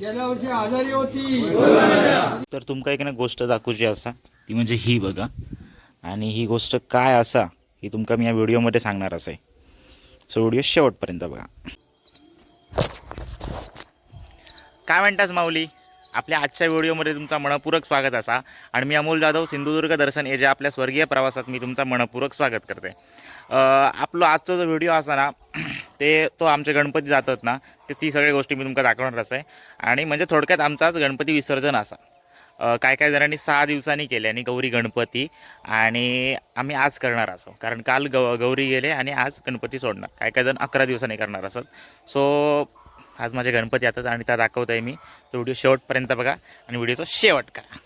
गेल्या वर्षी आजारी होती. तर तुमका एक ना गोष्ट दाखवची असा. ती म्हणजे ही बघा. आणि ही गोष्ट काय असा ही तुमका मी या व्हिडिओमध्ये सांगणार असं आहे. सो व्हिडिओ शेवटपर्यंत बघा. काय म्हणतास माऊली? आपल्या आजच्या व्हिडिओमध्ये तुमचा मनपूरक स्वागत असा. आणि मी अमोल जाधव सिंधुदुर्ग दर्शन हे जे आपल्या स्वर्गीय प्रवासात मी तुमचा मनपूरक स्वागत करते. आपलो आजचा जो व्हिडिओ असा ना ते तो आमचे गणपती जातात ना ते ती सगळ्या गोष्टी मी तुमका दाखवणार असं आहे. आणि म्हणजे थोडक्यात आमचाच गणपती विसर्जन असा. काय काय जणांनी सहा दिवसांनी केले आणि गौरी गणपती आणि आम्ही आज करणार असो. कारण काल गौ गौरी गेले आणि आज गणपती सोडणार. काय काय जण अकरा दिवसांनी करणार असत सो आज माझे गणपती येतात आणि त्या दाखवत आहे मी. तो व्हिडिओ शेवटपर्यंत बघा आणि व्हिडिओचा शेवट करा.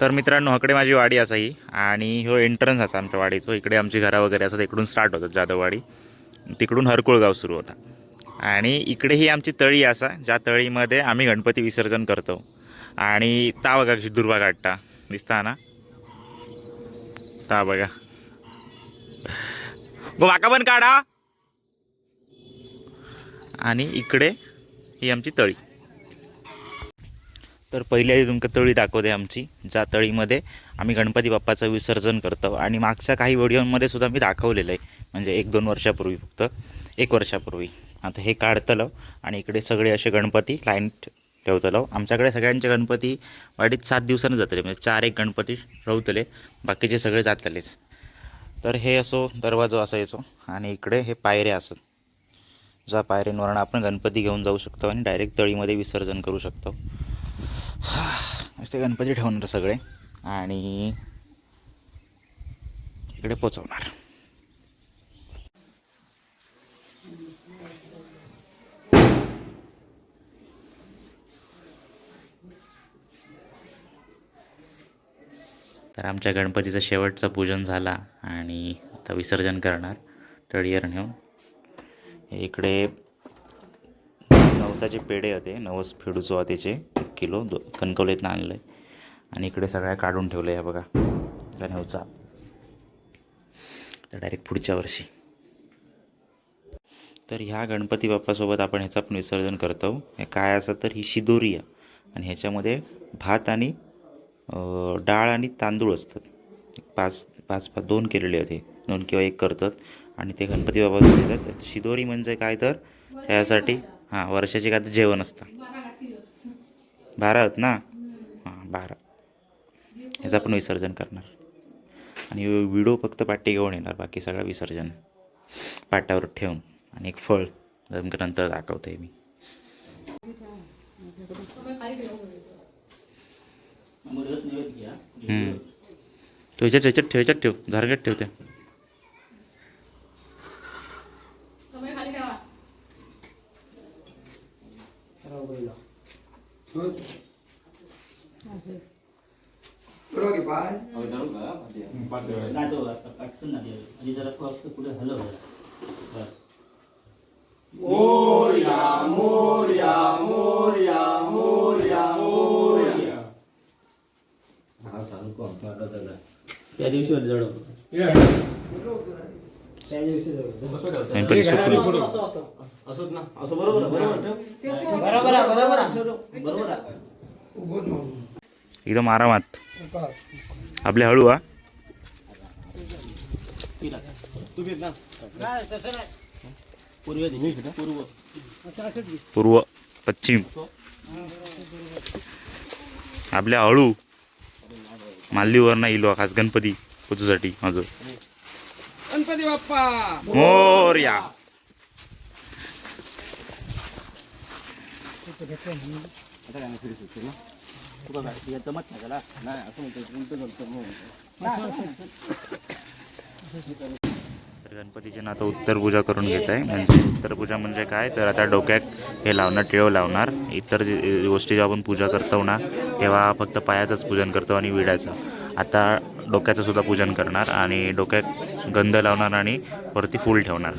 तर मित्रांनो हकडे माझी वाडी असा ही. आणि ह्यो एंट्रन्स असा आमच्या वाडीचो. इकडे आमची घरा वगैरे असतात इकडून स्टार्ट होतात जाधववाडी तिकडून हरकुळगाव सुरू होता. आणि इकडे ही आमची तळी असा ज्या तळीमध्ये आम्ही गणपती विसर्जन करतो. आणि ता बघा कशी दुर्वा काढता दिसता ना? ता बघा. गो माका पण काढा. आणि इकडे ही आमची तळी. तर पहिली आधी तुमका तळी दाखवते आमची ज्या तळीमध्ये आम्ही गणपती बाप्पाचं विसर्जन करतो. आणि मागच्या काही व्हिडिओमध्ये सुद्धा मी दाखवलेलं आहे. म्हणजे एक दोन वर्षापूर्वी फक्त. एक वर्षापूर्वी. आता हे काढतलं आणि इकडे सगळे असे गणपती लाईन ठेवतलो. आमच्याकडे सगळ्यांचे गणपती वाडीत सात दिवसानं जातले. म्हणजे चार एक गणपती रवतले बाकीचे सगळे जातलेच. तर हे असो दरवाजो असायचो आणि इकडे हे पायऱ्या असत ज्या पायऱ्यांवरून आपण गणपती घेऊन जाऊ शकतो आणि डायरेक्ट तळीमध्ये विसर्जन करू शकतो. असे गणपती ठेवणार सगळे. आणि इकडे पोचवणार. तर आमच्या गणपतीचं शेवटचं पूजन झाला आणि आता विसर्जन करणार तळियर नेऊन. इकडे नवसाचे पेढे होते नवस फेडूचो त्याचे एक किलो दो कणकवलीतनं आणलं आहे आणि इकडे सगळ्या काढून ठेवलं आहे बघा. जनेवचा तर डायरेक्ट पुढच्या वर्षी. तर ह्या गणपती बाप्पासोबत आपण ह्याचं पण विसर्जन करतो. हे काय असं तर ही शिदोरी आहे. आणि ह्याच्यामध्ये भात आणि डाळ आणि तांदूळ असतात. पाच पाच पाच दोन केलेले होते. दोन किंवा एक करतात. आणि ते गणपती बाबा देतात. शिदोरी म्हणजे काय तर? ह्यासाठी हां वर्षाचे काय तर जेवण असतं. भारत आहेत ना? हां भारत ह्याचं पण विसर्जन करणार. आणि विडो फक्त पाठी घेऊन येणार बाकी सगळं विसर्जन पाटावर ठेवून. आणि एक फळ नंतर दाखवतोय मी. हम्म. तो ह्याच्यात ह्याच्यात ठेव ह्याच्यात ठेव. झारग्यात ठेवते बरोबर की पाय नाही तो असं नाही आणि जरा फक्त पुढे हलव जरा बस. त्या दिवशी होतं जड त्या दिवशी गणपती सुखरूप असंच ना. असं बरोबर आहे, बरोबर आहे, ठेव. बरोबर एकदम आरामात. आपले हळू हा. तुम्ही येत ना पूर्व दिशा पूर्व. पूर्व पश्चिम. आपल्या हळू. मालदीवर नाही इलो खास गणपती पोचूसाठी माझं. गणपती बाप्पा! मोर्या. जमत नाही गणपतीचे ना आता उत्तर पूजा करून घेत आहे. म्हणजे उत्तर पूजा म्हणजे काय? तर आता डोक्यात हे लावणार टिळव लावणार. इतर गोष्टी जेव्हा आपण पूजा करतो ना तेव्हा फक्त पायाचंच पूजन करतो आणि विड्याचं. आता डोक्याचं सुद्धा पूजन करणार आणि डोक्यात गंध लावणार आणि वरती फूल ठेवणार.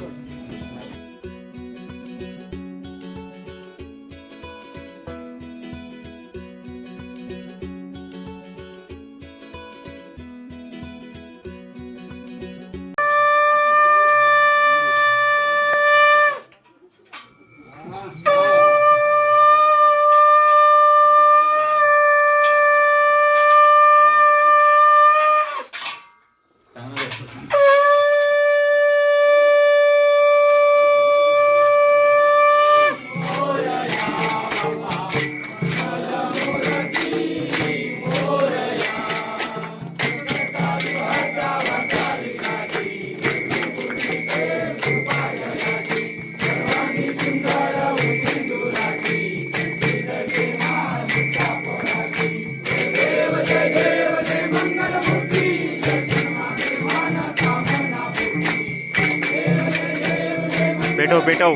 બેટો બેટો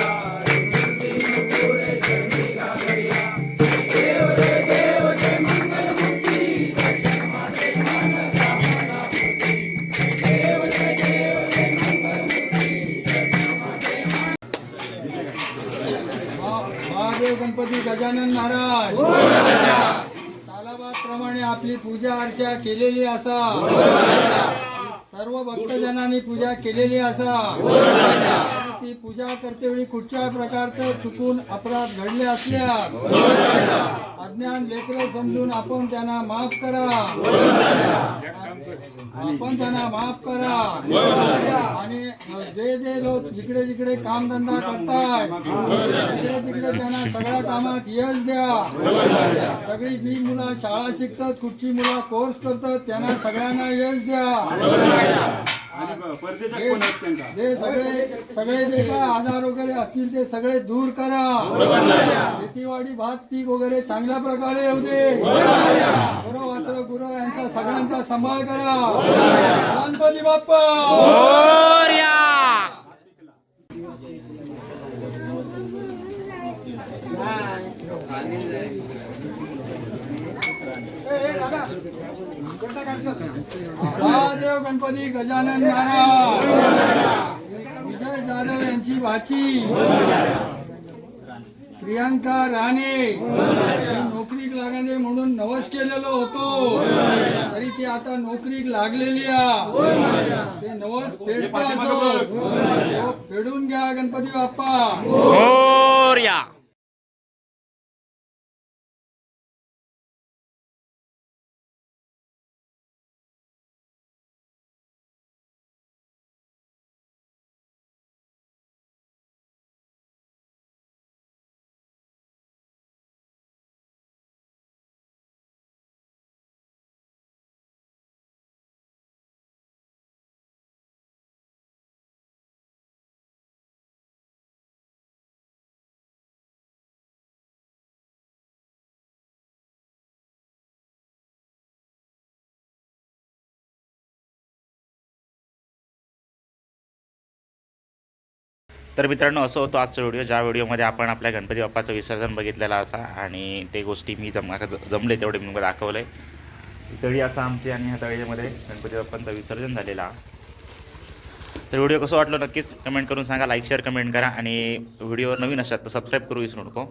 महादेव गणपती गजानन महाराज. सालाबाद आपली पूजा अर्चा केलेली असा. सर्व भक्तजनांनी पूजा केलेली असा. ती पूजा करतेवेळी कुठच्या प्रकारचं चुकून अपराध घडले असल्यास अज्ञान लेकर समजून आपण त्यांना माफ करा. आपण त्यांना माफ करा. आणि जे जे लोक जिकडे जिकडे कामधंदा करताय तिकडे तिकडे त्यांना सगळ्या कामात यश द्या. सगळी जी मुलं शाळा शिकतात कुठची मुलं कोर्स करतात त्यांना सगळ्यांना यश द्या. जे जे सगळे सगळे जे काय आजार वगैरे असतील ते सगळे दूर करा. शेतीवाडी भात पीक वगैरे चांगल्या प्रकारे येऊ दे. गुरु वासर गुरु यांचा सगळ्यांचा सांभाळ करा. गणपती बाप्पा! महादेव गणपती गजानन महाराज. विजय जाधव यांची वाची. प्रियांका राणे. नोकरीक लागणे म्हणून नवस केलेलो होतो. तरी ती आता नोकरीक लागलेली ते नवस फेडता असो. फेडून घ्या गणपती बाप्पा. हो, तर मित्रांनो असं होतो आजचा व्हिडिओ. ज्या व्हिडिओमध्ये आपण आपल्या गणपती बाप्पाचं विसर्जन बघितलेलं असा आणि ते गोष्टी मी जम ज- जमले तेवढे मी तुम्हाला दाखवलं आहे तळी असा आमची आणि ह्या तळीमध्ये गणपती बाप्पांचं विसर्जन झालेलं. तर व्हिडिओ कसं वाटलं नक्कीच कमेंट करून सांगा लाईक शेअर कमेंट करा आणि व्हिडिओवर नवीन असतात तर सबस्क्राईब करू विसरू नको.